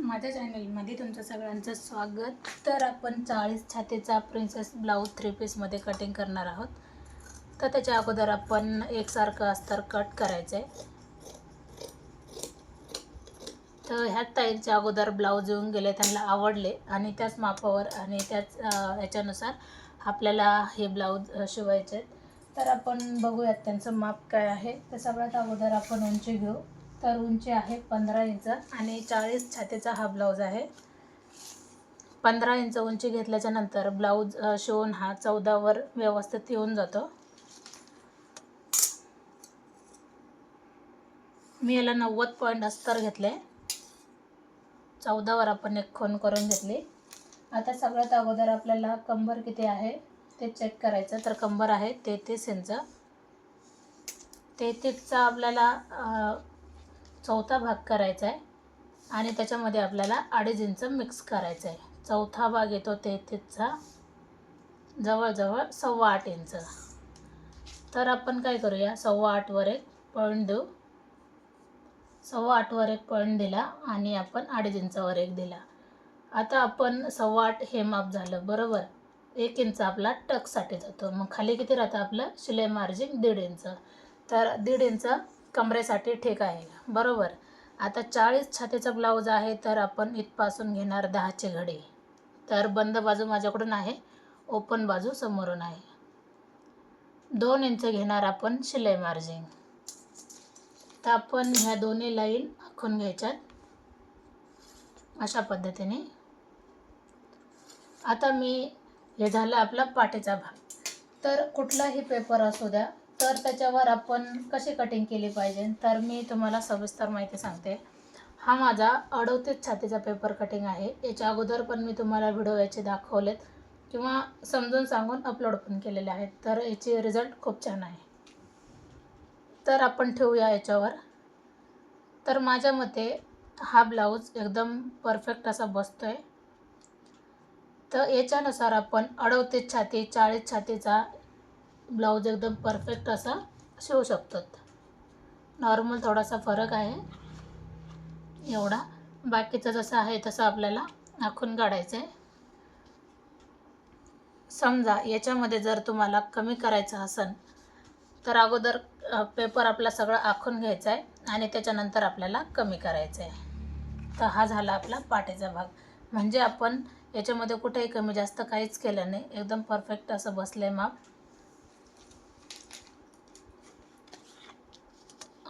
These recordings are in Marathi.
माझ्या चॅनलमध्ये तुमचं सगळ्यांचं स्वागत. तर आपण चाळीस छातीचा प्रिन्सेस ब्लाऊज थ्री पीसमध्ये कटिंग करणार आहोत. तर त्याच्या अगोदर आपण एकसारखं अस्तर कट करायचं आहे तर ह्या ताईच्या अगोदर ब्लाऊज येऊन गेले त्यांना आवडले. आणि त्याच मापावर आणि त्याच याच्यानुसार आपल्याला हे ब्लाऊज शिवायचे आहेत तर आपण बघूयात त्यांचं माप काय आहे. तर सगळ्यात अगोदर आपण उंची घेऊ. तर उंची आहे पंधरा इंच आणि चाळीस छातीचा हा ब्लाऊज आहे. पंधरा इंच उंची घेतल्याच्या नंतर ब्लाऊज शिवून हा चौदावर व्यवस्थित येऊन जातो. मी याला नव्वद पॉईंट अस्तर घेतले. चौदावर आपण एक खून करून घेतली. आता सगळ्यात अगोदर आपल्याला कंबर किती आहे ते चेक करायचं. तर कंबर आहे तेहतीस इंच. तेहतीसचा आपल्याला चौथा भाग करायचा आहे. आणि त्याच्यामध्ये आपल्याला अडीच इंच मिक्स करायचं आहे. चौथा भाग येतो तेहतीसचा. जवळजवळ सव्वा आठ इंच. तर आपण काय करूया? सव्वा आठवर एक पॉईंट देऊ. सव्वा आठवर एक पॉईंट दिला आणि आपण अडीच इंचावर एक दिला. आता आपण सव्वा आठ हे माप झालं बरोबर? एक इंच आपला टकसाठी जातो. मग खाली किती राहतं आपलं? शिलाई मार्जिन दीड इंच. तर दीड इंच कमरेसाठी ठीक आहे. बरोबर. आता चाळीस छातीचा ब्लाऊज आहे तर आपण इथपासून घेणार दहाचे घडी. तर बंद बाजू माझ्याकडून आहे ओपन बाजू समोरून आहे. दोन इंच घेणार आपण शिलाई मार्जिन. तर आपण ह्या दोन्ही लाईन आखून घ्यायच्यात. अशा पद्धतीने. आता मी हे झालं आपला पाठीचा भाग. तर कुठलाही पेपर असू द्या तर त्याच्यावर आपण कशी कटिंग केली पाहिजे? तर मी तुम्हाला सविस्तर माहिती सांगते. हा माझा अडोतीस छातीचा पेपर कटिंग आहे. याच्या अगोदर पण मी तुम्हाला व्हिडिओ याचे दाखवलेत किंवा समजून सांगून अपलोड पण केलेले आहेत. तर याचे रिझल्ट खूप छान आहे. तर आपण ठेवूया याच्यावर. तर माझ्या मते हा ब्लाऊज एकदम परफेक्ट असा बसतो आहे तर याच्यानुसार आपण अडवतीस छाती चाळीस छातीचा ब्लाऊज एकदम परफेक्ट असा शिवू शकतो नॉर्मल थोडासा फरक आहे. एवढा. बाकीचं जसं आहे तसं आपल्याला आखून काढायचं आहे. समजा याच्यामध्ये जर तुम्हाला कमी करायचं असेल तर अगोदर पेपर आपला सगळं आखून घ्यायचा आहे आणि त्याच्यानंतर आपल्याला कमी करायचं आहे. तर हा झाला आपला पाठीचा भाग. म्हणजे आपण याच्यामध्ये कुठेही कमी जास्त काहीच केलं नाही. एकदम परफेक्ट असं बसलं आहे माप.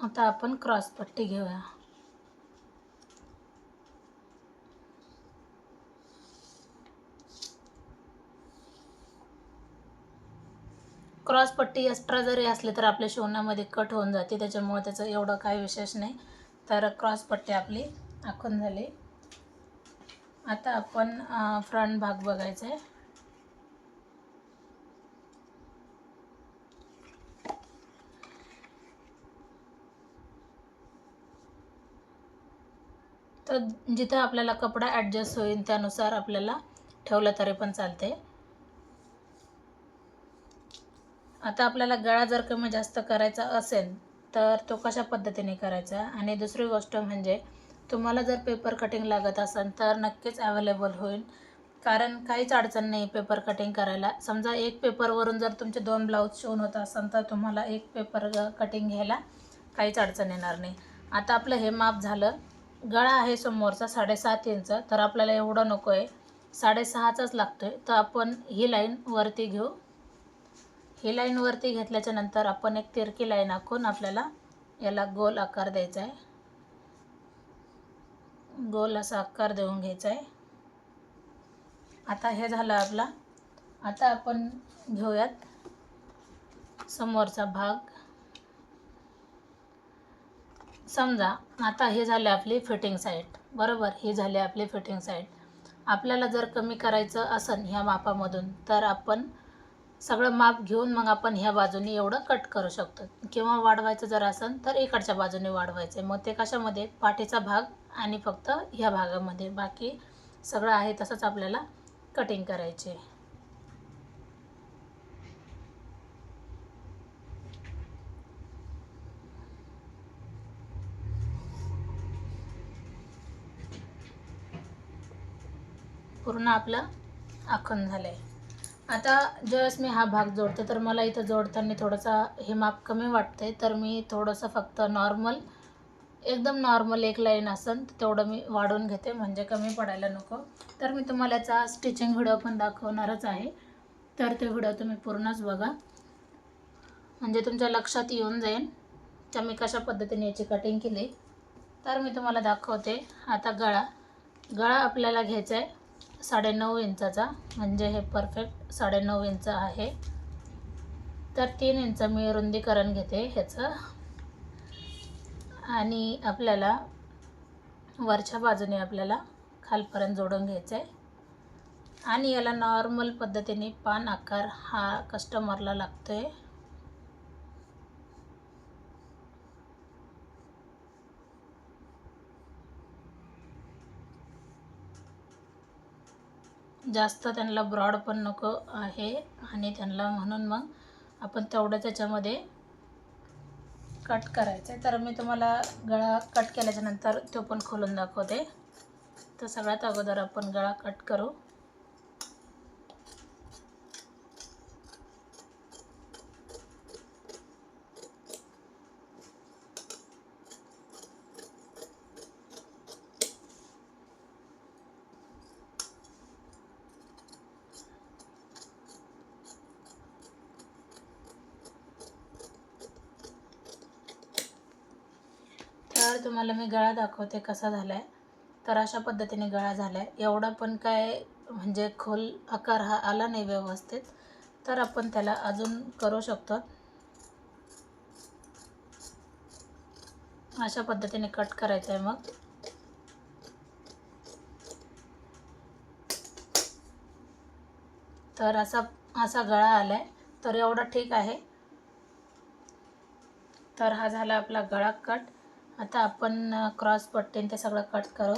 आता आपण क्रॉस पट्टी घेऊया. क्रॉस पट्टी एक्स्ट्रा जरी असली तर आपल्या शिवण्यामध्ये कट होऊन जाते. त्याच्यामुळे त्याचं एवढं काही विशेष नाही. तर क्रॉस पट्टी आपली आखून झाली. आता आपण फ्रंट भाग बघायचा आहे. तर जिथं आपल्याला कपडा ॲडजस्ट होईल त्यानुसार आपल्याला ठेवलं तरी पण चालते. आता आपल्याला गळा जर कमी जास्त करायचा असेल तर तो कशा पद्धतीने करायचा? आणि दुसरी गोष्ट म्हणजे तुम्हाला जर पेपर कटिंग लागत असेल तर नक्कीच अवेलेबल होईल. कारण काहीच अडचण नाही पेपर कटिंग करायला. समजा एक पेपरवरून जर तुमचे दोन ब्लाऊज शिवून होत असेल तर तुम्हाला एक पेपर कटिंग घ्यायला काहीच अडचण येणार नाही. आता आपलं हे माप झालं गळा आहे समोरचा साडेसात इंच तर आपल्याला एवढं नको आहे साडेसहाचाच लागतो आहे तर आपण ही लाईन वरती घेऊ. ही लाईन वरती घेतल्याच्या नंतर आपण एक तिरकी लाईन आखून आपल्याला याला गोल आकार द्यायचा आहे. गोल असा आकार देऊन घ्यायचा आहे. आता हे झालं आपला. आता आपण घेऊयात समोरचा भाग. समजा आता हे झाले आपली फिटिंग साईट बरोबर? हे झाले आपली फिटिंग साईट आपल्याला जर कमी करायचं असेल ह्या मापामधून तर आपण सगळं माप घेऊन मग आपण ह्या बाजूने एवढं कट करू शकतो. किंवा वाढवायचं जर असेल तर इकडच्या बाजूने वाढवायचं. मग ते कशामध्ये? पाठीचा भाग आणि फक्त ह्या भागामध्ये. बाकी सगळं आहे तसंच आपल्याला कटिंग करायचे. पूर्ण आपलं आखण झालं आहे आता ज्यावेळेस मी हा भाग जोडते तर मला इथं जोडताना थोडंसं हे माप कमी वाटते तर मी थोडंसं फक्त नॉर्मल एकदम नॉर्मल एक लाईन असेल तेवढं मी वाढवून घेते म्हणजे कमी पडायला नको. तर मी तुम्हाला याचा स्टिचिंग व्हिडिओ पण दाखवणारच आहे. तर ते व्हिडिओ तुम्ही पूर्णच बघा. म्हणजे तुमच्या लक्षात येऊन जाईल त्या मी कशा पद्धतीने याची कटिंग केली. तर मी तुम्हाला दाखवते. आता गळा. गळा आपल्याला घ्यायचा आहे साडेनऊ इंचाचा म्हणजे हे परफेक्ट साडेनऊ इंच आहे. तर तीन इंच मी रुंदीकरण घेते ह्याचं. आणि आपल्याला वरच्या बाजूने आपल्याला खालपर्यंत जोडून घ्यायचं आहे. आणि याला नॉर्मल पद्धतीने पान आकार हा कस्टमरला लागतो आहे जास्त त्यांना ब्रॉड पण नको आहे. आणि त्यांना म्हणून मग आपण तेवढं त्याच्यामध्ये कट करायचं आहे तर मी तुम्हाला गळा कट केल्याच्यानंतर तो पण खोलून दाखवते. तर सगळ्यात अगोदर आपण गळा कट करू तर तुम्हाला मी गळा दाखवते कसा झाला आहे तर अशा पद्धतीने गळा झाला आहे एवढा पण काय म्हणजे खोल आकार हा आला नाही व्यवस्थित. तर आपण त्याला अजून करू शकतो. अशा पद्धतीने कट करायचं आहे मग. तर असा असा गळा आला आहे तर एवढा ठीक आहे. तर हा झाला आपला गळा कट. आता आपण क्रॉस पट्टीन ते सगळं कट करू.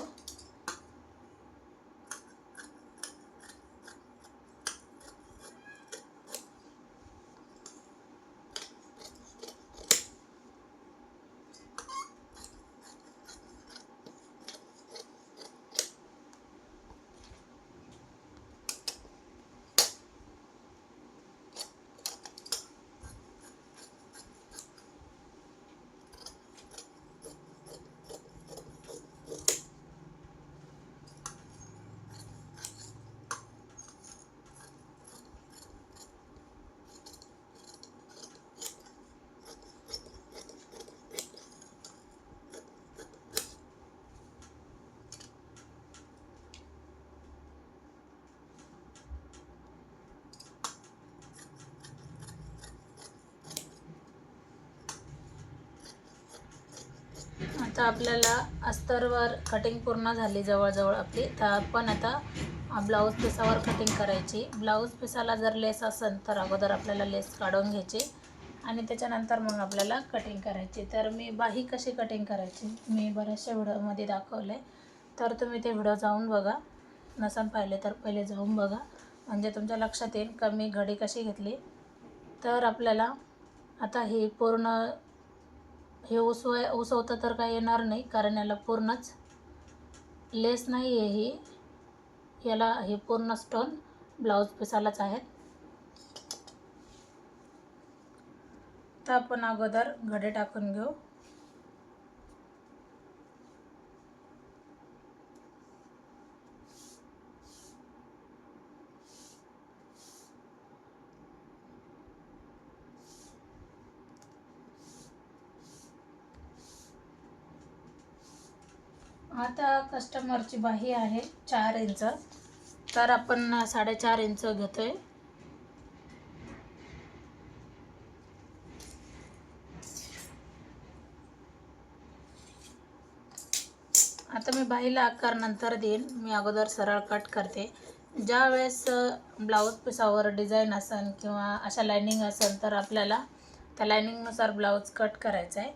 आता आपल्याला अस्तरवर कटिंग पूर्ण झाली जवळजवळ आपली. तर आपण आता ब्लाऊज पिसावर कटिंग करायची. ब्लाऊज पिसाला जर लेस असेल तर अगोदर आपल्याला लेस काढून घ्यायची आणि त्याच्यानंतर मग आपल्याला कटिंग करायची. तर मी बाही कशी कटिंग करायची मी बऱ्याचशा व्हिडिओमध्ये दाखवले तर तुम्ही ते व्हिडिओ जाऊन बघा. नसन पाहिले तर पहिले जाऊन बघा. म्हणजे तुमच्या लक्षात येईल का मी घडी कशी घेतली. तर आपल्याला आता ही पूर्ण हे उसवाय उसवता तर काही येणार नाही कारण याला पूर्णच लेस नाही आहे ही. याला हे पूर्ण स्टोन ब्लाऊज पिसालाच आहेत तर आपण अगोदर घडे टाकून घेऊ. आता कस्टमरची बाही आहे चार इंच. तर आपण साडेचार इंच घेतोय. आता मी बाहीला आकार नंतर देईन. मी अगोदर सरळ कट करते. ज्या वेळेस ब्लाऊज पिसावर डिझाईन असेल किंवा अशा लायनिंग असेल तर आपल्याला त्या लायनिंगनुसार ब्लाऊज कट करायचा आहे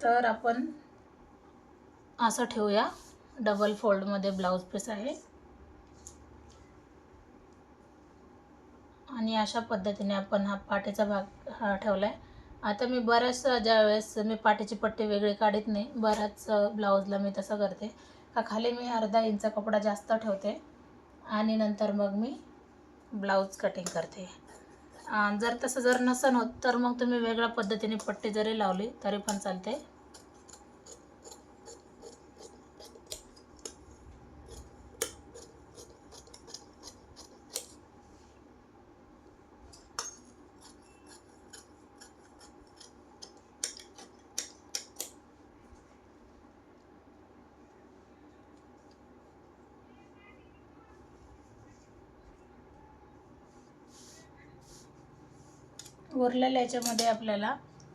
तर आपण असं ठेवूया. डबल फोल्डमध्ये ब्लाऊज पीस आहे. आणि अशा पद्धतीने आपण हा पाठीचा भाग हा ठेवला आहे आता मी बऱ्याच ज्या वेळेस मी पाठीची पट्टी वेगळी काढत नाही बऱ्याच ब्लाऊजला मी तसं करते. का खाली मी अर्धा इंच कपडा जास्त ठेवते आणि नंतर मग मी ब्लाऊज कटिंग करते. जर तसं जर नसन होत तर मग तुम्ही वेगळ्या पद्धतीने पट्टी जरी लावली तरी पण चालते. उरलेल्या याच्यामध्ये आपल्याला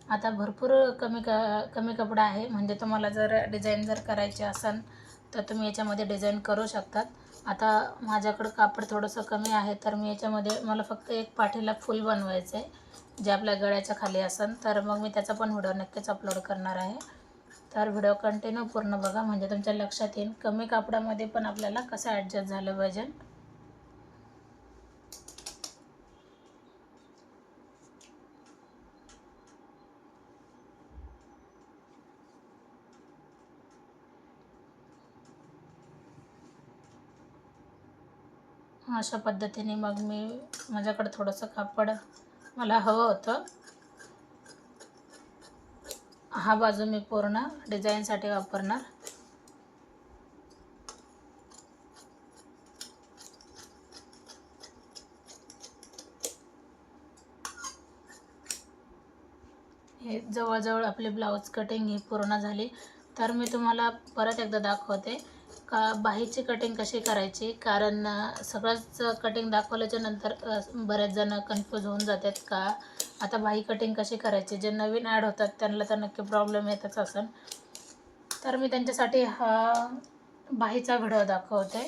आता भरपूर कमी क कमी कपडा आहे. म्हणजे तुम्हाला जर डिझाईन जर करायची असेल तर तुम्ही याच्यामध्ये डिझाईन करू शकतात. आता माझ्याकडं कापड थोडंसं कमी आहे तर मी याच्यामध्ये मला फक्त एक पाठीला फुल बनवायचं आहे. जे आपल्या गळ्याच्या खाली असेल तर मग मी त्याचा पण व्हिडिओ नक्कीच अपलोड करणार आहे. तर व्हिडिओ कंटिन्यू पूर्ण बघा. म्हणजे तुमच्या लक्षात येईल कमी कापडामध्ये पण आपल्याला कसं ॲडजस्ट झालं पाहिजे. अशा पद्धतीने मग मी माझ्याकडे थोडंसं कापड मला हवं होतं. हा बाजू मी पूर्ण डिझाईनसाठी वापरणार. हे जवळजवळ आपली ब्लाऊज कटिंग ही पूर्ण झाली. तर मी तुम्हाला परत एकदा दाखवते. का बाहीची कटिंग कशी करायची? कारण सगळंच कटिंग दाखवल्याच्या नंतर बऱ्याच बरेच जण कन्फ्यूज होऊन जातात का आता बाही कटिंग कशी करायची? जे नवीन ॲड होतात त्यांना तर नक्की प्रॉब्लेम येतच असेल तर मी त्यांच्यासाठी हा बाहीचा व्हिडिओ दाखवते.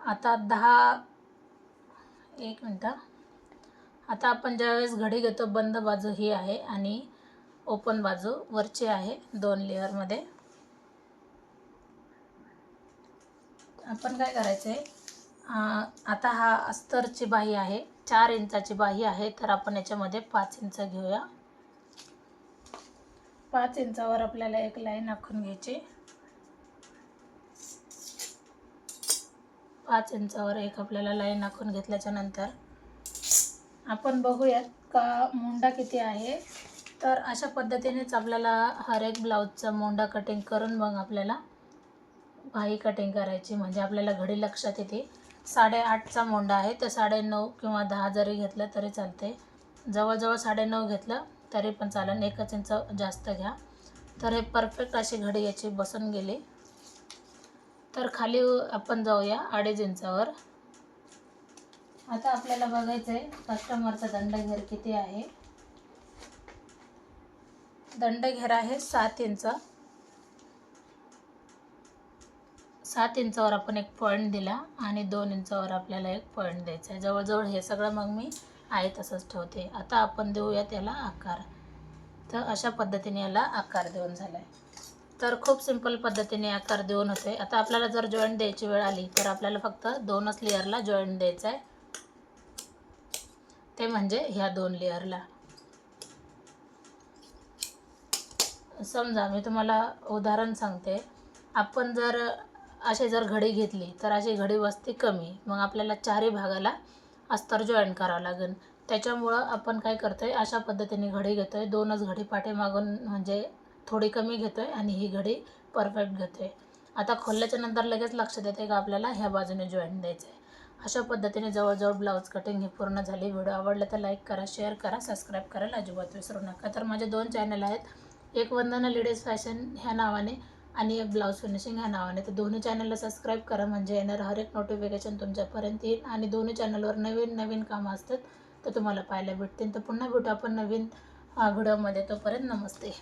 आता दहा एक मिनटं आता आपण ज्यावेळेस घडी घेतो बंद बाजू ही आहे आणि ओपन बाजू वरची आहे दोन लेअरमध्ये आपण काय करायचं आहे आता हा अस्तरची बाही आहे चार इंचाची बाही आहे तर आपण याच्यामध्ये पाच इंच घेऊया. पाच इंचावर आपल्याला एक लाईन आखून घ्यायची. पाच इंचावर एक आपल्याला लाईन आखून घेतल्याच्या नंतर आपण बघूयात का मोंडा किती आहे. तर अशा पद्धतीनेच आपल्याला हर एक ब्लाऊजचा मोंडा कटिंग करून मग आपल्याला बाही कटिंग करायची. म्हणजे आपल्याला घडी लक्षात येते. साडेआठचा मोंडा आहे. तर साडेनऊ किंवा दहा जरी घेतलं तरी चालते. जवळजवळ साडेनऊ घेतलं तरी पण चालेल. एकच इंच जास्त घ्या. तर हे परफेक्ट अशी घडी याची बसून गेली. तर खाली आपण जाऊया अडीच इंचावर आता आपल्याला बघायचं आहे कस्टमरचा दंडघेर किती आहे? दंडघेर आहे सात इंच सात इंचावर आपण एक पॉईंट दिला आणि दोन इंचावर आपल्याला एक पॉईंट द्यायचा आहे. जवळजवळ हे सगळं मग मी आहे तसंच ठेवते. आता आपण देऊया त्याला आकार. तर अशा पद्धतीने याला आकार देऊन झाला आहे तर खूप सिंपल पद्धतीने आकार देऊन होते आता आपल्याला जर जॉईंट द्यायची वेळ आली तर आपल्याला फक्त दोनच लेअरला जॉईंट द्यायचा आहे ते म्हणजे ह्या दोन लेअरला समजा मी तुम्हाला उदाहरण सांगते. आपण जर अशी जर घडी घेतली तर अशी घडी बसते कमी. मग आपल्याला चारही भागाला अस्तर जॉईन करावं लागेल. त्याच्यामुळं आपण काय करतो आहे अशा पद्धतीने घडी घेतो आहे दोनच घडी पाठीमागून म्हणजे थोडी कमी घेतो आहे आणि ही घडी परफेक्ट घेतो आहे आता खोलल्याच्या नंतर लगेच लक्षात येते का आपल्याला? ह्या बाजूने जॉईन द्यायचं आहे अशा पद्धतीने जवळजवळ ब्लाऊज कटिंग ही पूर्ण झाली. व्हिडिओ आवडला तर लाईक करा शेअर करा सबस्क्राईब करायला अजिबात विसरू नका. तर माझे दोन चॅनल आहेत. एक वंदना लेडीज फॅशन ह्या नावाने आणि एक ब्लाऊज फिनिशिंग ह्या नावाने तर दोन्ही चॅनलला सबस्क्राईब करा. म्हणजे येणार हर एक नोटिफिकेशन तुमच्यापर्यंत येईल. आणि दोन्ही चॅनलवर नवीन नवीन कामं असतात तर तुम्हाला पाहायला भेटतील. तर पुन्हा भेटू आपण नवीन व्हिडिओमध्ये तोपर्यंत नमस्ते.